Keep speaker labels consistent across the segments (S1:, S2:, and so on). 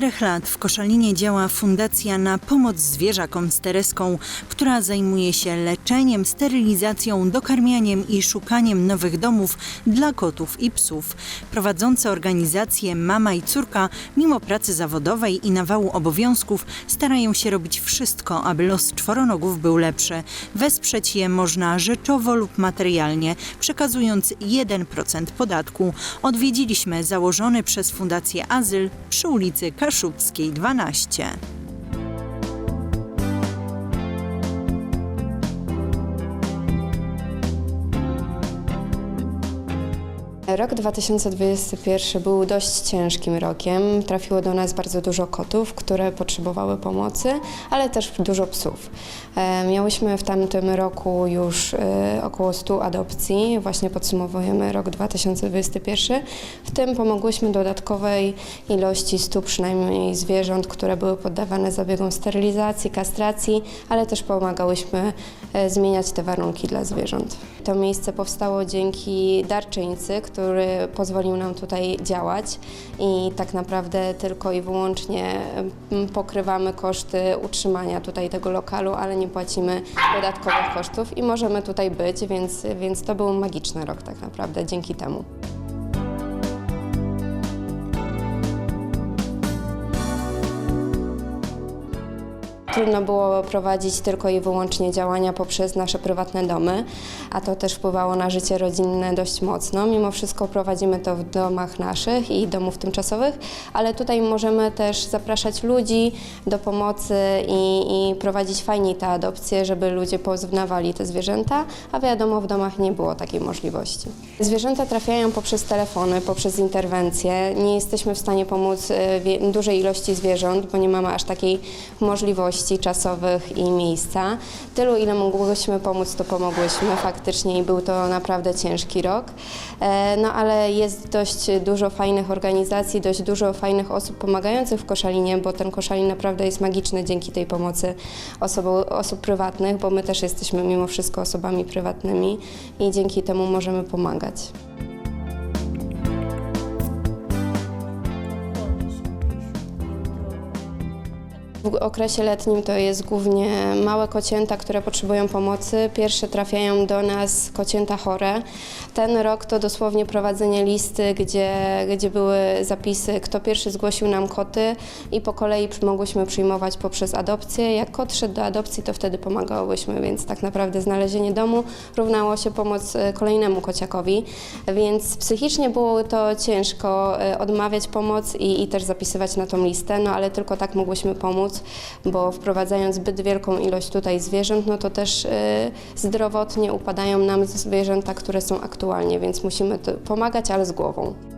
S1: czterech lat w Koszalinie działa Fundacja na pomoc zwierzakom z Tereską, która zajmuje się leczeniem, sterylizacją, dokarmianiem i szukaniem nowych domów dla kotów i psów. Prowadzące organizacje Mama i Córka, mimo pracy zawodowej i nawału obowiązków, starają się robić wszystko, aby los czworonogów był lepszy. Wesprzeć je można rzeczowo lub materialnie, przekazując 1% podatku. Odwiedziliśmy założony przez Fundację Azyl przy ulicy Kaszubskiej 12.
S2: Rok 2021 był dość ciężkim rokiem. Trafiło do nas bardzo dużo kotów, które potrzebowały pomocy, ale też dużo psów. E, Miałyśmy w tamtym roku już e, około 100 adopcji. Właśnie podsumowujemy rok 2021. W tym pomogłyśmy dodatkowej ilości 100 przynajmniej zwierząt, które były poddawane zabiegom sterylizacji, kastracji, ale też pomagałyśmy e, zmieniać te warunki dla zwierząt. To miejsce powstało dzięki darczyńcy, pozwolił nam tutaj działać i tak naprawdę tylko i wyłącznie mm, pokrywamy koszty utrzymania tutaj tego lokalu, ale nie płacimy dodatkowych kosztów i możemy tutaj być, więc, więc to był magiczny rok tak naprawdę dzięki temu. Trudno było prowadzić tylko i wyłącznie działania poprzez nasze prywatne domy, a to też wpływało na życie rodzinne dość mocno. Mimo wszystko prowadzimy to w domach naszych i domów tymczasowych, ale tutaj możemy też zapraszać ludzi do pomocy i, i prowadzić fajniej te adopcje, żeby ludzie poznawali te zwierzęta, a wiadomo, w domach nie było takiej możliwości. Zwierzęta trafiają poprzez telefony, poprzez interwencje. Nie jesteśmy w stanie pomóc e, dużej ilości zwierząt, bo nie mamy aż takiej możliwości czasowych i miejsca. Tylu, ile mogłyśmy pomóc, to pomogłyśmy faktycznie i był to naprawdę ciężki rok. E, No ale jest dość dużo fajnych organizacji, dość dużo fajnych osób pomagających w Koszalinie, bo ten Koszalin naprawdę jest magiczny dzięki tej pomocy osób, osób prywatnych, bo my też jesteśmy mimo wszystko osobami prywatnymi i dzięki temu możemy pomagać. W okresie letnim to jest głównie małe kocięta, które potrzebują pomocy. Pierwsze trafiają do nas kocięta chore. Ten rok to dosłownie prowadzenie listy, gdzie, gdzie były zapisy, kto pierwszy zgłosił nam koty i po kolei mogłyśmy przyjmować poprzez adopcję. Jak kot szedł do adopcji, to wtedy pomagałyśmy, więc tak naprawdę znalezienie domu równało się pomoc e, kolejnemu kociakowi, więc psychicznie było to ciężko e, odmawiać pomoc i, i też zapisywać na tą listę, no ale tylko tak mogłyśmy pomóc, bo wprowadzając zbyt wielką ilość tutaj zwierząt, no to też e, zdrowotnie upadają nam zwierzęta, które są aktualnie, więc musimy pomagać, ale z głową.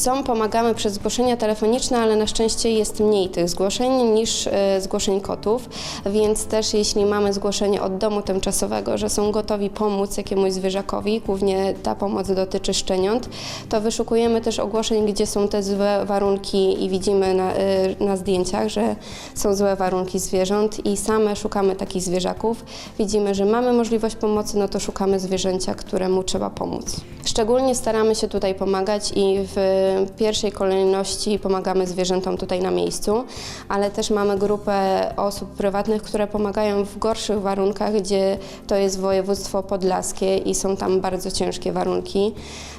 S2: Psom pomagamy przez zgłoszenia telefoniczne, ale na szczęście jest mniej tych zgłoszeń niż e, zgłoszeń kotów, więc też jeśli mamy zgłoszenie od domu tymczasowego, że są gotowi pomóc jakiemuś zwierzakowi, głównie ta pomoc dotyczy szczeniąt, to wyszukujemy też ogłoszeń, gdzie są te złe warunki i widzimy na, e, na zdjęciach, że są złe warunki zwierząt i same szukamy takich zwierzaków. Widzimy, że mamy możliwość pomocy, no to szukamy zwierzęcia, któremu trzeba pomóc. Szczególnie staramy się tutaj pomagać i w pierwszej kolejności pomagamy zwierzętom tutaj na miejscu, ale też mamy grupę osób prywatnych, które pomagają w gorszych warunkach, gdzie to jest województwo podlaskie i są tam bardzo ciężkie warunki.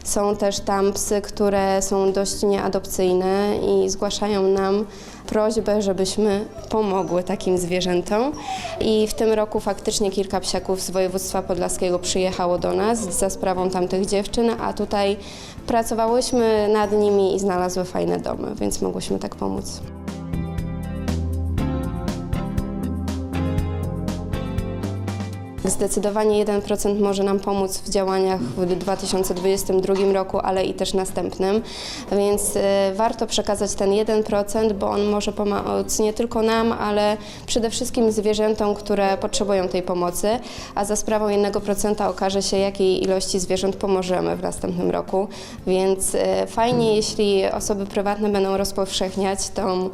S2: Są też tam psy, które są dość nieadopcyjne i zgłaszają nam prośbę, żebyśmy pomogły takim zwierzętom. I w tym roku faktycznie kilka psiaków z województwa podlaskiego przyjechało do nas za sprawą tamtych dziewczyn, a tutaj pracowałyśmy nad nimi i znalazły fajne domy, więc mogłyśmy tak pomóc. Zdecydowanie 1% może nam pomóc w działaniach w 2022 roku, ale i też następnym, więc e, warto przekazać ten 1%, bo on może pomóc nie tylko nam, ale przede wszystkim zwierzętom, które potrzebują tej pomocy, a za sprawą 1% okaże się, jakiej ilości zwierząt pomożemy w następnym roku, więc e, fajnie, jeśli osoby prywatne będą rozpowszechniać tą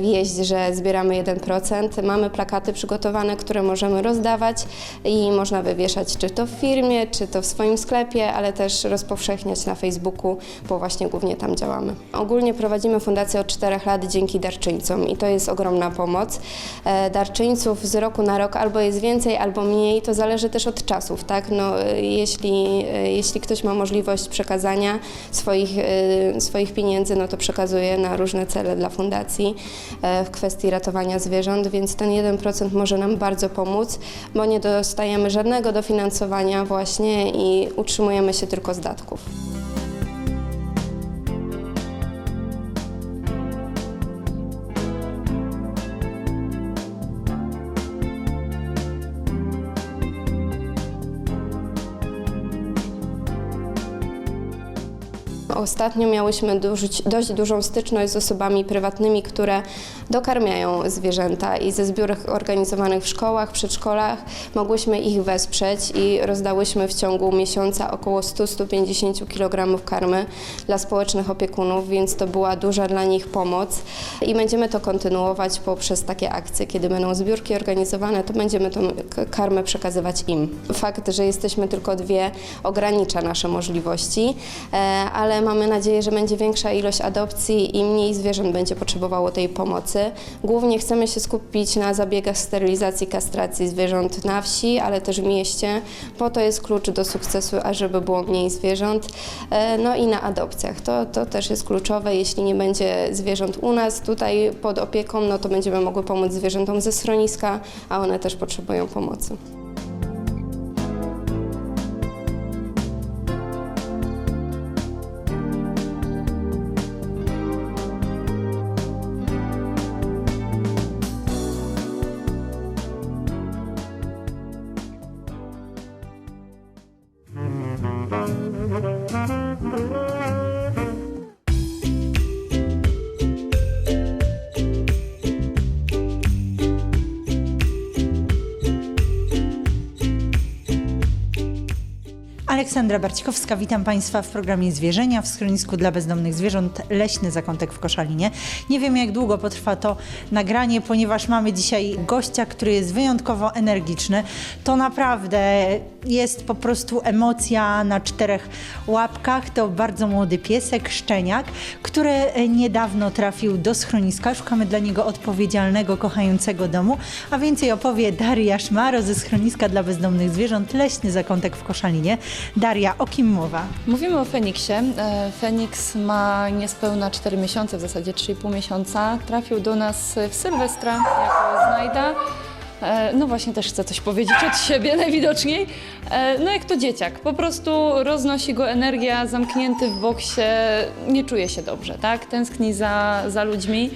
S2: wieść, że zbieramy 1%. Mamy plakaty przygotowane, które możemy rozdawać i można wywieszać czy to w firmie, czy to w swoim sklepie, ale też rozpowszechniać na Facebooku, bo właśnie głównie tam działamy. Ogólnie prowadzimy fundację od 4 lat dzięki darczyńcom i to jest ogromna pomoc. E, Darczyńców z roku na rok albo jest więcej, albo mniej, to zależy też od czasów, tak? No, e, jeśli, e, jeśli ktoś ma możliwość przekazania swoich, swoich pieniędzy, no to przekazuje na różne cele dla fundacji w kwestii ratowania zwierząt, więc ten 1% może nam bardzo pomóc, bo nie dostajemy żadnego dofinansowania właśnie i utrzymujemy się tylko z datków. Ostatnio miałyśmy dość, dość dużą styczność z osobami prywatnymi, które dokarmiają zwierzęta i ze zbiórek organizowanych w szkołach, przedszkolach mogłyśmy ich wesprzeć i rozdałyśmy w ciągu miesiąca około 100-150 kg karmy dla społecznych opiekunów, więc to była duża dla nich pomoc i będziemy to kontynuować poprzez takie akcje. Kiedy będą zbiórki organizowane, to będziemy tą karmę przekazywać im. Fakt, że jesteśmy tylko dwie, ogranicza nasze możliwości, e, mamy nadzieję, że będzie większa ilość adopcji i mniej zwierząt będzie potrzebowało tej pomocy. Głównie chcemy się skupić na zabiegach sterylizacji, kastracji zwierząt na wsi, ale też w mieście, bo to jest klucz do sukcesu, ażeby było mniej zwierząt. E, No i na adopcjach. To, to też jest kluczowe. Jeśli nie będzie zwierząt u nas tutaj pod opieką, no to będziemy mogły pomóc zwierzętom ze schroniska, a one też potrzebują pomocy.
S1: Aleksandra Barćkowska, witam Państwa w programie Zwierzenia w schronisku dla bezdomnych zwierząt Leśny Zakątek w Koszalinie. Nie wiem jak długo potrwa to nagranie, ponieważ mamy dzisiaj gościa, który jest wyjątkowo energiczny. To naprawdę jest po prostu emocja na czterech łapkach. To bardzo młody piesek, szczeniak, który niedawno trafił do schroniska. Szukamy dla niego odpowiedzialnego, kochającego domu. A więcej opowie Daria Szmaro ze schroniska dla bezdomnych zwierząt Leśny Zakątek w Koszalinie. Daria, o kim mowa?
S3: Mówimy o Feniksie. E, Feniks ma niespełna 4 miesiące, w zasadzie 3,5 miesiąca. Trafił do nas w Sylwestra jako znajda. E, No właśnie też chcę coś powiedzieć od siebie najwidoczniej. E, No jak to dzieciak, po prostu roznosi go energia, zamknięty w boksie, nie czuje się dobrze, tak? Tęskni za, za ludźmi.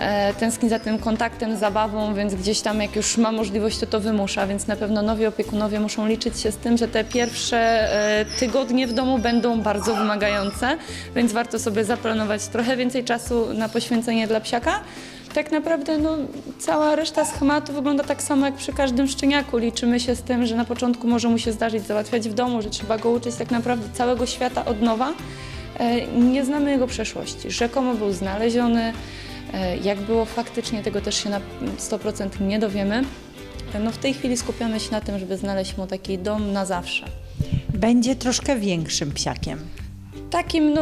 S3: E, tęskni za tym kontaktem, zabawą, więc gdzieś tam jak już ma możliwość, to to wymusza, więc na pewno nowi opiekunowie muszą liczyć się z tym, że te pierwsze e, tygodnie w domu będą bardzo wymagające, więc warto sobie zaplanować trochę więcej czasu na poświęcenie dla psiaka. Tak naprawdę no, cała reszta schematu wygląda tak samo jak przy każdym szczeniaku. Liczymy się z tym, że na początku może mu się zdarzyć załatwiać w domu, że trzeba go uczyć tak naprawdę całego świata od nowa. E, Nie znamy jego przeszłości. Rzekomo był znaleziony, Jak było faktycznie, tego też się na 100% nie dowiemy. No w tej chwili skupiamy się na tym, żeby znaleźć mu taki dom na zawsze.
S1: Będzie troszkę większym psiakiem.
S3: Takim no,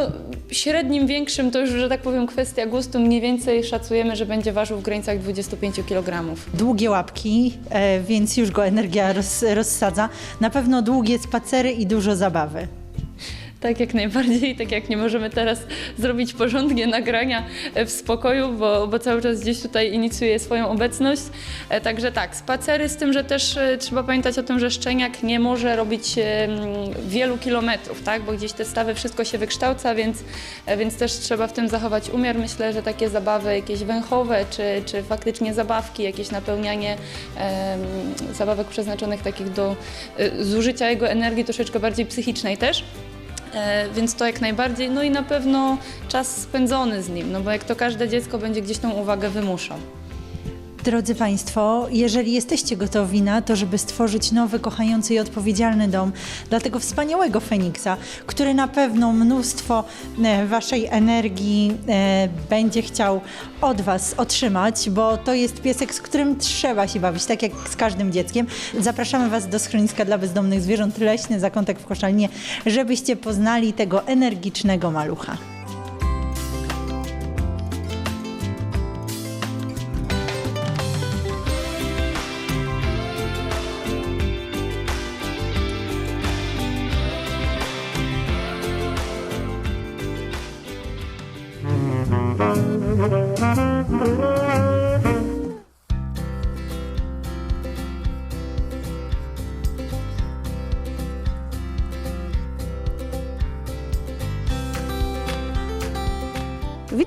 S3: średnim, większym to już, że tak powiem, kwestia gustu. Mniej więcej szacujemy, że będzie ważył w granicach 25 kg.
S1: Długie łapki, e, więc już go energia roz, rozsadza. Na pewno długie spacery i dużo zabawy.
S3: Tak, jak najbardziej. Tak jak nie możemy teraz zrobić porządnie nagrania e, w spokoju, bo, bo cały czas gdzieś tutaj inicjuje swoją obecność. E, Także tak, spacery z tym, że też e, trzeba pamiętać o tym, że szczeniak nie może robić wielu kilometrów, tak? Bo gdzieś te stawy, wszystko się wykształca, więc, więc też trzeba w tym zachować umiar. Myślę, że takie zabawy jakieś węchowe, czy, czy faktycznie zabawki, jakieś napełnianie zabawek przeznaczonych takich do zużycia jego energii troszeczkę bardziej psychicznej też. E, Więc to jak najbardziej, no i na pewno czas spędzony z nim, no bo jak to każde dziecko będzie gdzieś tą uwagę wymuszał.
S1: Drodzy Państwo, jeżeli jesteście gotowi na to, żeby stworzyć nowy, kochający i odpowiedzialny dom dla tego wspaniałego Feniksa, który na pewno mnóstwo e, Waszej energii e, będzie chciał od Was otrzymać, bo to jest piesek, z którym trzeba się bawić, tak jak z każdym dzieckiem. Zapraszamy Was do schroniska dla bezdomnych zwierząt Leśny Zakątek w Koszalinie, żebyście poznali tego energicznego malucha.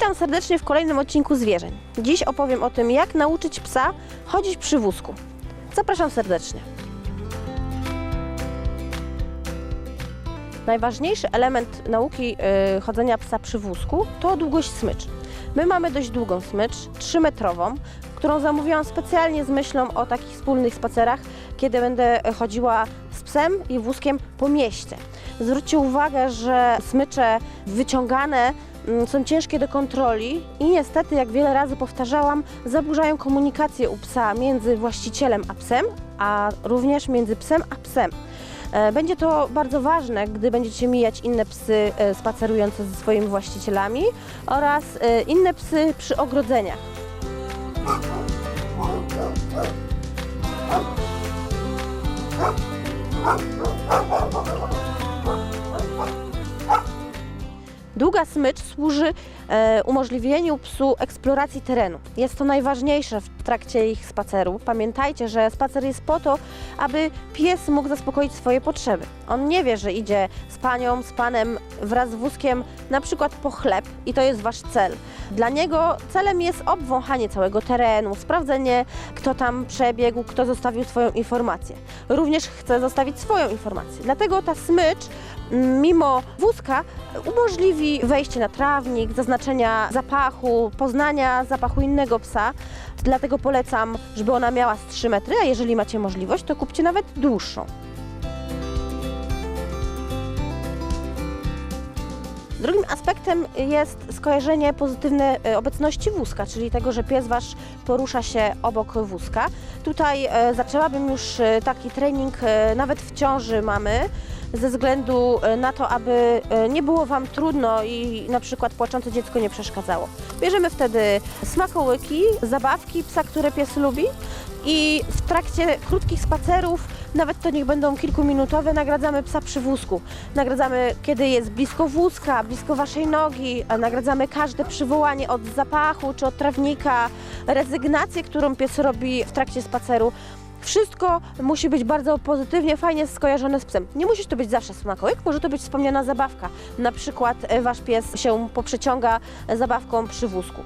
S4: Witam serdecznie w kolejnym odcinku Zwierzeń. Dziś opowiem o tym, jak nauczyć psa chodzić przy wózku. Zapraszam serdecznie. Najważniejszy element nauki y, chodzenia psa przy wózku to długość smycz. My mamy dość długą smycz, 3-metrową, którą zamówiłam specjalnie z myślą o takich wspólnych spacerach, kiedy będę chodziła z psem i wózkiem po mieście. Zwróćcie uwagę, że smycze wyciągane są ciężkie do kontroli i niestety, jak wiele razy powtarzałam, zaburzają komunikację u psa między właścicielem a psem, a również między psem a psem. E, Będzie to bardzo ważne, gdy będziecie mijać inne psy e, spacerujące ze swoimi właścicielami oraz e, inne psy przy ogrodzeniach. Długa smycz służy e, umożliwieniu psu eksploracji terenu. Jest to najważniejsze w trakcie ich spaceru. Pamiętajcie, że spacer jest po to, aby pies mógł zaspokoić swoje potrzeby. On nie wie, że idzie z panią, z panem wraz z wózkiem na przykład po chleb i to jest wasz cel. Dla niego celem jest obwąchanie całego terenu, sprawdzenie, kto tam przebiegł, kto zostawił swoją informację. Również chce zostawić swoją informację. Dlatego ta smycz m, mimo wózka umożliwi wejście na trawnik, zaznaczenia zapachu, poznania zapachu innego psa. Dlatego polecam, żeby ona miała z 3 metry, a jeżeli macie możliwość, to kupcie nawet dłuższą. Drugim aspektem jest skojarzenie pozytywne e, obecności wózka, czyli tego, że pies wasz porusza się obok wózka. Tutaj e, zaczęłabym już e, taki trening nawet w ciąży mamy, ze względu e, na to, aby e, nie było Wam trudno i na przykład płaczące dziecko nie przeszkadzało. Bierzemy wtedy smakołyki, zabawki psa, które pies lubi i w trakcie krótkich spacerów, nawet to niech będą kilkuminutowe, nagradzamy psa przy wózku. Nagradzamy, kiedy jest blisko wózka, blisko Waszej nogi, nagradzamy każde przywołanie od zapachu czy od trawnika, rezygnację, którą pies robi w trakcie spaceru. Wszystko musi być bardzo pozytywnie, fajnie skojarzone z psem. Nie musi to być zawsze smakołyk, może to być wspomniana zabawka. Na przykład e, wasz pies się poprzeciąga zabawką przy wózku.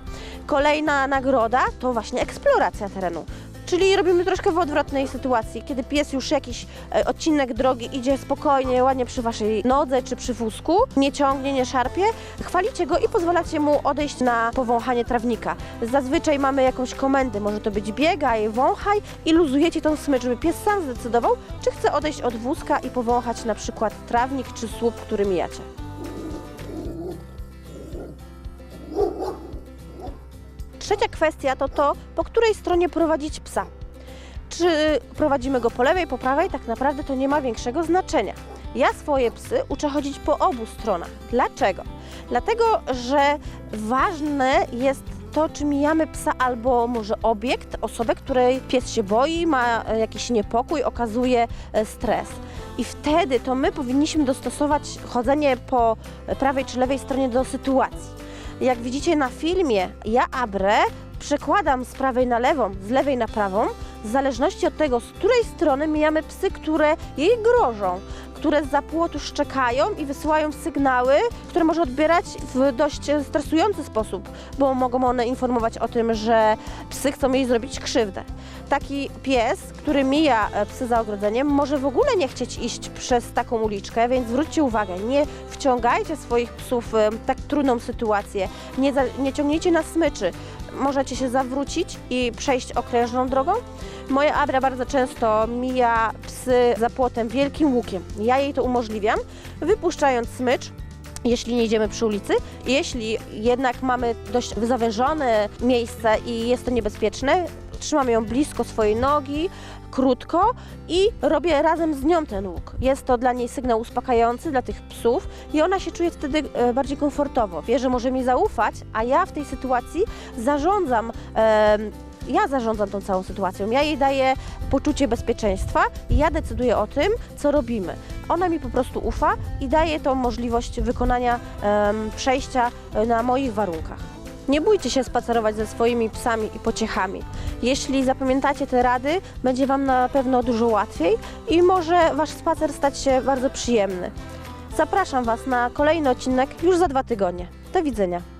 S4: Kolejna nagroda to właśnie eksploracja terenu. Czyli robimy troszkę w odwrotnej sytuacji, kiedy pies już jakiś e, odcinek drogi idzie spokojnie, ładnie przy waszej nodze czy przy wózku, nie ciągnie, nie szarpie, chwalicie go i pozwalacie mu odejść na powąchanie trawnika. Zazwyczaj mamy jakąś komendę, może to być biegaj, wąchaj i luzujecie tą smycz, żeby pies sam zdecydował, czy chce odejść od wózka i powąchać na przykład trawnik czy słup, który mijacie. Trzecia kwestia to to, po której stronie prowadzić psa. Czy prowadzimy go po lewej, po prawej, tak naprawdę to nie ma większego znaczenia. Ja swoje psy uczę chodzić po obu stronach. Dlaczego? Dlatego, że ważne jest to, czy mijamy psa albo może obiekt, osobę, której pies się boi, ma e, jakiś niepokój, okazuje e, stres. I wtedy to my powinniśmy dostosować chodzenie po prawej czy lewej stronie do sytuacji. Jak widzicie na filmie, ja Abrę przekładam z prawej na lewą, z lewej na prawą, w zależności od tego, z której strony mijamy psy, które jej grożą, które z płotu szczekają i wysyłają sygnały, które może odbierać w dość stresujący sposób, bo mogą one informować o tym, że psy chcą jej zrobić krzywdę. Taki pies, który mija psy za ogrodzeniem, może w ogóle nie chcieć iść przez taką uliczkę, więc zwróćcie uwagę, nie wciągajcie swoich psów w tak trudną sytuację, nie, za, nie ciągnijcie na smyczy. Możecie się zawrócić i przejść okrężną drogą. Moja Abra bardzo często mija psy za płotem wielkim łukiem. Ja jej to umożliwiam, wypuszczając smycz, jeśli nie idziemy przy ulicy. Jeśli jednak mamy dość zawężone miejsce i jest to niebezpieczne, trzymam ją blisko swojej nogi, krótko i robię razem z nią ten łuk. Jest to dla niej sygnał uspokajający dla tych psów i ona się czuje wtedy e, bardziej komfortowo. Wie, że może mi zaufać, a ja w tej sytuacji zarządzam. em, ja zarządzam tą całą sytuacją. Ja jej daję poczucie bezpieczeństwa i ja decyduję o tym, co robimy. Ona mi po prostu ufa i daje tą możliwość wykonania em, przejścia e, na moich warunkach. Nie bójcie się spacerować ze swoimi psami i pociechami. Jeśli zapamiętacie te rady, będzie Wam na pewno dużo łatwiej i może Wasz spacer stać się bardzo przyjemny. Zapraszam Was na kolejny odcinek już za dwa tygodnie. Do widzenia.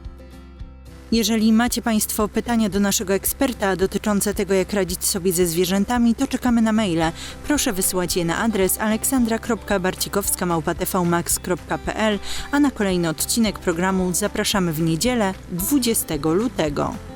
S1: Jeżeli macie Państwo pytania do naszego eksperta dotyczące tego, jak radzić sobie ze zwierzętami, to czekamy na maile. Proszę wysłać je na adres aleksandra.barcikowska.tvmax.pl, a na kolejny odcinek programu zapraszamy w niedzielę 20 lutego.